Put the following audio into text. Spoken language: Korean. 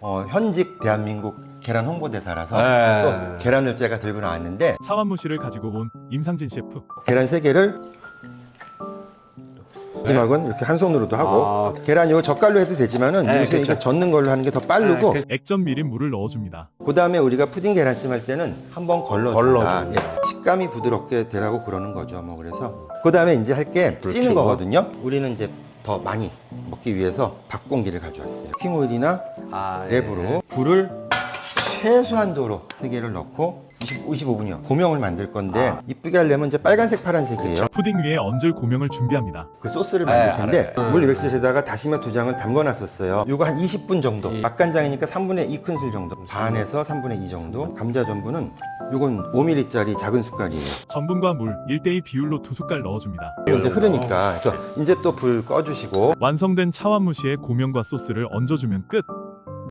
어, 현직 대한민국 계란 홍보대사라서 네. 또 계란을 제가 들고 나왔는데 차완무씨를 가지고 온 임상진 셰프. 계란 세 개를 마지막은 이렇게 한 손으로도 하고 계란 이거 젓갈로 해도 되지만은 네, 요새 그렇죠. 이거 젓는 걸로 하는 게 더 빠르고 네, 액젓 미림 물을 넣어줍니다. 그 다음에 우리가 푸딩 계란찜 할 때는 한번 걸러준다. 걸러주고. 예, 식감이 부드럽게 되라고 그러는 거죠. 뭐 그래서 그 다음에 이제 할게불 찌는. 거거든요. 우리는 이제 더 많이 먹기 위해서 밥 공기를 가져왔어요. 킹오일이나 아, 예. 랩으로 불을 최소한도로 세 개를 넣고 20, 25분이요. 고명을 만들 건데 아. 이쁘게 하려면 이제 빨간색, 파란색이에요. 푸딩 위에 얹을 고명을 준비합니다. 그 소스를 만들 네, 텐데 알아요. 물 200cc에다가 다시마 두 장을 담궈놨었어요. 이거 한 20분 정도. 예. 맛간장이니까 3분의 2 큰술 정도. 반에서 3분의 2 정도. 감자 전분은 이건 5ml짜리 작은 숟갈이에요. 전분과 물 1대2 비율로 두 숟갈 넣어줍니다. 이제 흐르니까 그래서 이제 또 불 꺼주시고 완성된 차완무씨의 고명과 소스를 얹어주면 끝.